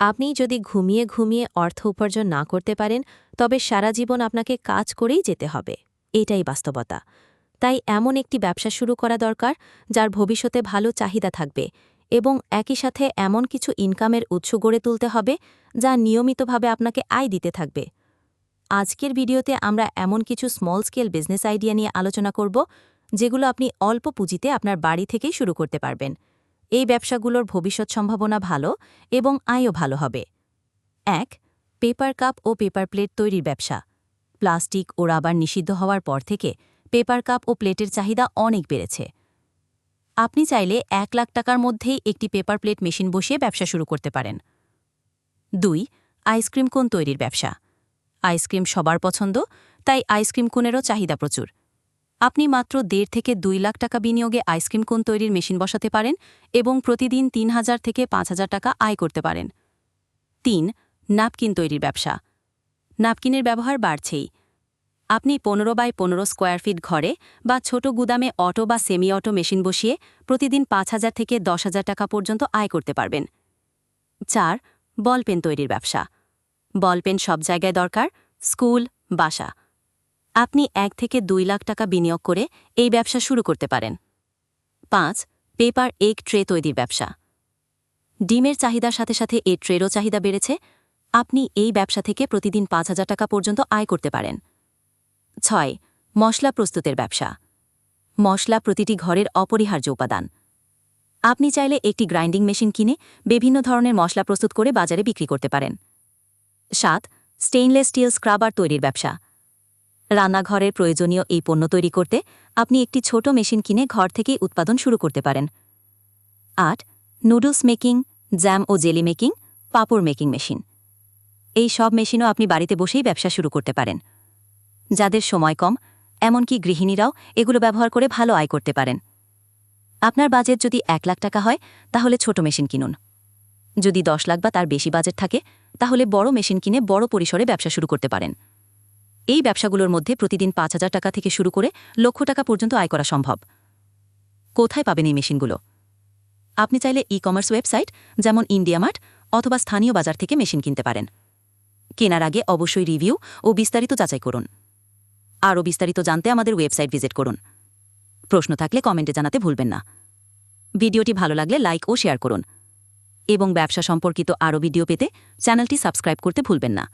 আপনি যদি ঘুমিয়ে ঘুমিয়ে অর্থ উপার্জন না করতে পারেন, তবে সারা জীবন আপনাকে কাজ করেই যেতে হবে। এটাই বাস্তবতা। তাই এমন একটি ব্যবসা শুরু করা দরকার, যার ভবিষ্যতে ভালো চাহিদা থাকবে এবং একই সাথে এমন কিছু ইনকামের উৎস গড়ে তুলতে হবে, যা নিয়মিতভাবে আপনাকে আয় দিতে থাকবে। আজকের ভিডিওতে আমরা এমন কিছু স্মল স্কেল বিজনেস আইডিয়া নিয়ে আলোচনা করব, যেগুলো আপনি অল্প পুঁজিতে আপনার বাড়ি থেকেই শুরু করতে পারবেন। এই ব্যবসাগুলোর ভবিষ্যৎ সম্ভাবনা ভালো এবং আয়ও ভালো হবে। এক, পেপার কাপ ও পেপার প্লেট তৈরির ব্যবসা। প্লাস্টিক ও রাবার নিষিদ্ধ হওয়ার পর থেকে পেপার কাপ ও প্লেটের চাহিদা অনেক বেড়েছে। আপনি চাইলে এক লাখ টাকার মধ্যেই একটি পেপার প্লেট মেশিন বসিয়ে ব্যবসা শুরু করতে পারেন। দুই, আইসক্রিম কোন তৈরির ব্যবসা। আইসক্রিম সবার পছন্দ, তাই আইসক্রিম কোনেরও চাহিদা প্রচুর। আপনি মাত্র দেড় থেকে দুই লাখ টাকা বিনিয়োগে আইসক্রিম কোন তৈরির মেশিন বসাতে পারেন এবং প্রতিদিন তিন হাজার থেকে পাঁচ হাজার টাকা আয় করতে পারেন। তিন নাপকিন তৈরির ব্যবসা। নাপকিনের ব্যবহার বাড়ছেই। আপনি পনেরো বাই পনেরো স্কোয়ার ফিট ঘরে বা ছোট গুদামে অটো বা সেমি অটো মেশিন বসিয়ে প্রতিদিন পাঁচ হাজার থেকে দশ হাজার টাকা পর্যন্ত আয় করতে পারবেন। চার, বলপেন তৈরির ব্যবসা। বলপেন সব জায়গায় দরকার, স্কুল, বাসা। আপনি এক থেকে দুই লাখ টাকা বিনিয়োগ করে এই ব্যবসা শুরু করতে পারেন। পাঁচ, পেপার এগ ট্রে তৈরির ব্যবসা। ডিমের চাহিদার সাথে সাথে এ ট্রেরও চাহিদা বেড়েছে। আপনি এই ব্যবসা থেকে প্রতিদিন পাঁচ হাজার টাকা পর্যন্ত আয় করতে পারেন। ছয়, মশলা প্রস্তুতের ব্যবসা। মশলা প্রতিটি ঘরের অপরিহার্য উপাদান। আপনি চাইলে একটি গ্রাইন্ডিং মেশিন কিনে বিভিন্ন ধরনের মশলা প্রস্তুত করে বাজারে বিক্রি করতে পারেন। সাত, স্টেইনলেস স্টিল স্ক্রাবার তৈরির ব্যবসা। রান্নাঘরের প্রয়োজনীয় এই পণ্য তৈরি করতে আপনি একটি ছোট মেশিন কিনে ঘর থেকেই উৎপাদন শুরু করতে পারেন। আট, নুডলস মেকিং, জ্যাম ও jelly making, papad making machine. এই সব মেশিনও আপনি বাড়িতে বসেই ব্যবসা শুরু করতে পারেন। যাদের সময় কম, এমনকি গৃহিণীরাও এগুলো ব্যবহার করে ভালো আয় করতে পারেন। আপনার বাজেট যদি এক লাখ টাকা হয়, তাহলে ছোট মেশিন কিনুন। যদি দশ লাখ বা তার বেশি বাজেট থাকে, তাহলে বড় মেশিন কিনে বড় পরিসরে ব্যবসা শুরু করতে পারেন। এই ব্যবসাগুলোর মধ্যে প্রতিদিন পাঁচ হাজার টাকা থেকে শুরু করে লক্ষ টাকা পর্যন্ত আয় করা সম্ভব। কোথায় পাবেন এই মেশিনগুলো? আপনি চাইলে ই কমার্স ওয়েবসাইট, যেমন ইন্ডিয়ামার্ট, অথবা স্থানীয় বাজার থেকে মেশিন কিনতে পারেন। কেনার আগে অবশ্যই রিভিউ ও বিস্তারিত যাচাই করুন। আরও বিস্তারিত জানতে আমাদের ওয়েবসাইট ভিজিট করুন। প্রশ্ন থাকলে কমেন্টে জানাতে ভুলবেন না। ভিডিওটি ভালো লাগলে লাইক ও শেয়ার করুন। এবং ব্যবসা সম্পর্কিত আরও ভিডিও পেতে চ্যানেলটি সাবস্ক্রাইব করতে ভুলবেন না।